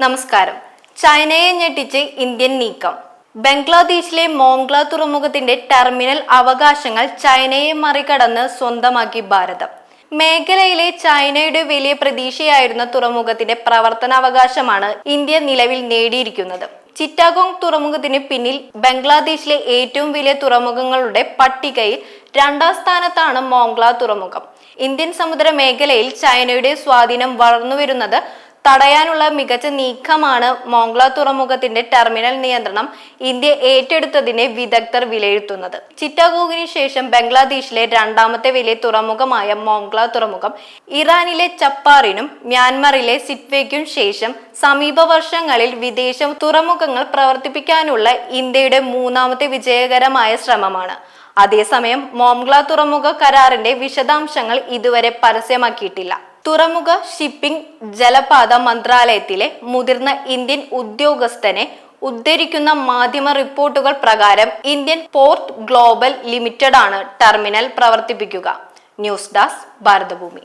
നമസ്കാരം. ചൈനയെ ഞെട്ടിച്ച് ഇന്ത്യൻ നീക്കം. ബംഗ്ലാദേശിലെ മോംഗ്ല തുറമുഖത്തിന്റെ ടെർമിനൽ അവകാശങ്ങൾ ചൈനയെ മറികടന്ന് സ്വന്തമാക്കി ഭാരതം. മേഖലയിലെ ചൈനയുടെ വലിയ പ്രതീക്ഷയായിരുന്ന തുറമുഖത്തിന്റെ പ്രവർത്തനാവകാശമാണ് ഇന്ത്യ നിലവിൽ നേടിയിരിക്കുന്നത്. ചിറ്റാഗോങ് തുറമുഖത്തിന് പിന്നിൽ ബംഗ്ലാദേശിലെ ഏറ്റവും വലിയ തുറമുഖങ്ങളുടെ പട്ടികയിൽ രണ്ടാം സ്ഥാനത്താണ് മോംഗ്ല തുറമുഖം. ഇന്ത്യൻ സമുദ്ര മേഖലയിൽ ചൈനയുടെ സ്വാധീനം വളർന്നുവരുന്നത് തടയാനുള്ള മികച്ച നീക്കമാണ് മോംഗ്ല തുറമുഖത്തിന്റെ ടെർമിനൽ നിയന്ത്രണം ഇന്ത്യ ഏറ്റെടുത്തതിനെ വിദഗ്ധർ വിലയിരുത്തുന്നത്. ചിറ്റാഗോഗിന് ശേഷം ബംഗ്ലാദേശിലെ രണ്ടാമത്തെ വലിയ തുറമുഖമായ മോംഗ്ല തുറമുഖം ഇറാനിലെ ചപ്പാറിനും മ്യാൻമറിലെ സിറ്റ്വേക്കും ശേഷം സമീപ വർഷങ്ങളിൽ വിദേശ തുറമുഖങ്ങൾ പ്രവർത്തിപ്പിക്കാനുള്ള ഇന്ത്യയുടെ മൂന്നാമത്തെ വിജയകരമായ ശ്രമമാണ്. അതേസമയം മോംഗ്ല തുറമുഖ കരാറിന്റെ വിശദാംശങ്ങൾ ഇതുവരെ പരസ്യമാക്കിയിട്ടില്ല. തുറമുഖ ഷിപ്പിംഗ് ജലപാത മന്ത്രാലയത്തിലെ മുതിർന്ന ഇന്ത്യൻ ഉദ്യോഗസ്ഥനെ ഉദ്ധരിക്കുന്ന മാധ്യമ റിപ്പോർട്ടുകൾ പ്രകാരം ഇന്ത്യൻ പോർട്ട് ഗ്ലോബൽ ലിമിറ്റഡ് ആണ് ടെർമിനൽ പ്രവർത്തിപ്പിക്കുക. News desk Bharathabhoomi.